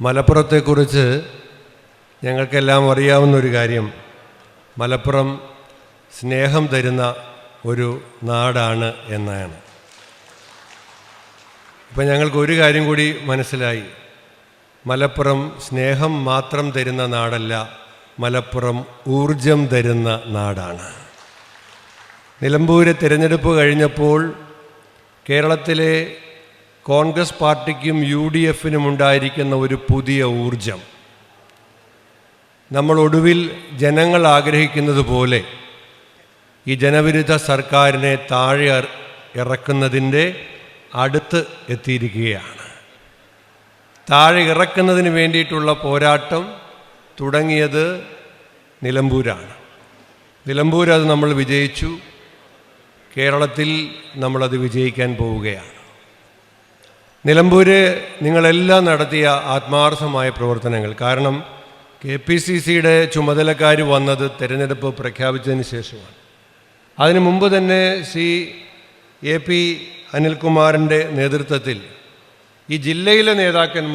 മലപ്പുറത്തെക്കുറിച്ച് ഞങ്ങൾക്കെല്ലാം അറിയാവുന്ന ഒരു കാര്യം. മലപ്പുറം സ്നേഹം തരുന്ന ഒരു നാടാണ് എന്നാണ്. ഇപ്പം ഞങ്ങൾക്ക് ഒരു കാര്യം കൂടി മനസ്സിലായി. മലപ്പുറം സ്നേഹം മാത്രം തരുന്ന നാടല്ല മലപ്പുറം ഊർജം തരുന്ന നാടാണ്. നിലമ്പൂര് തിരഞ്ഞെടുപ്പ് കഴിഞ്ഞപ്പോൾ കേരളത്തിലെ കോൺഗ്രസ് പാർട്ടിക്കും യു ഡി എഫിനും ഉണ്ടായിരിക്കുന്ന ഒരു പുതിയ ഊർജം നമ്മൾ ഒടുവിൽ ജനങ്ങൾ ആഗ്രഹിക്കുന്നത് പോലെ ഈ ജനവിരുദ്ധ സർക്കാരിനെ താഴെ ഇറ- ഇറക്കുന്നതിന്റെ അടുത്ത് എത്തിയിരിക്കുകയാണ്. താഴെ ഇറക്കുന്നതിന് വേണ്ടിയിട്ടുള്ള പോരാട്ടം തുടങ്ങിയത് നിലമ്പൂരാണ്. നിലമ്പൂർ അത് നമ്മൾ വിജയിച്ചു. കേരളത്തിൽ നമ്മളത് വിജയിക്കാൻ പോവുകയാണ്. നിലമ്പൂര് നിങ്ങളെല്ലാം നടത്തിയ ആത്മാർത്ഥമായ പ്രവർത്തനങ്ങൾ. കാരണം കെ പി സി സിയുടെ ചുമതലക്കാർ വന്നത് തെരഞ്ഞെടുപ്പ് പ്രഖ്യാപിച്ചതിന് ശേഷമാണ്. അതിനു മുമ്പ് തന്നെ സി എ പി അനിൽകുമാറിന്റെ നേതൃത്വത്തിൽ ഈ ജില്ലയിലെ നേതാക്കന്മാർ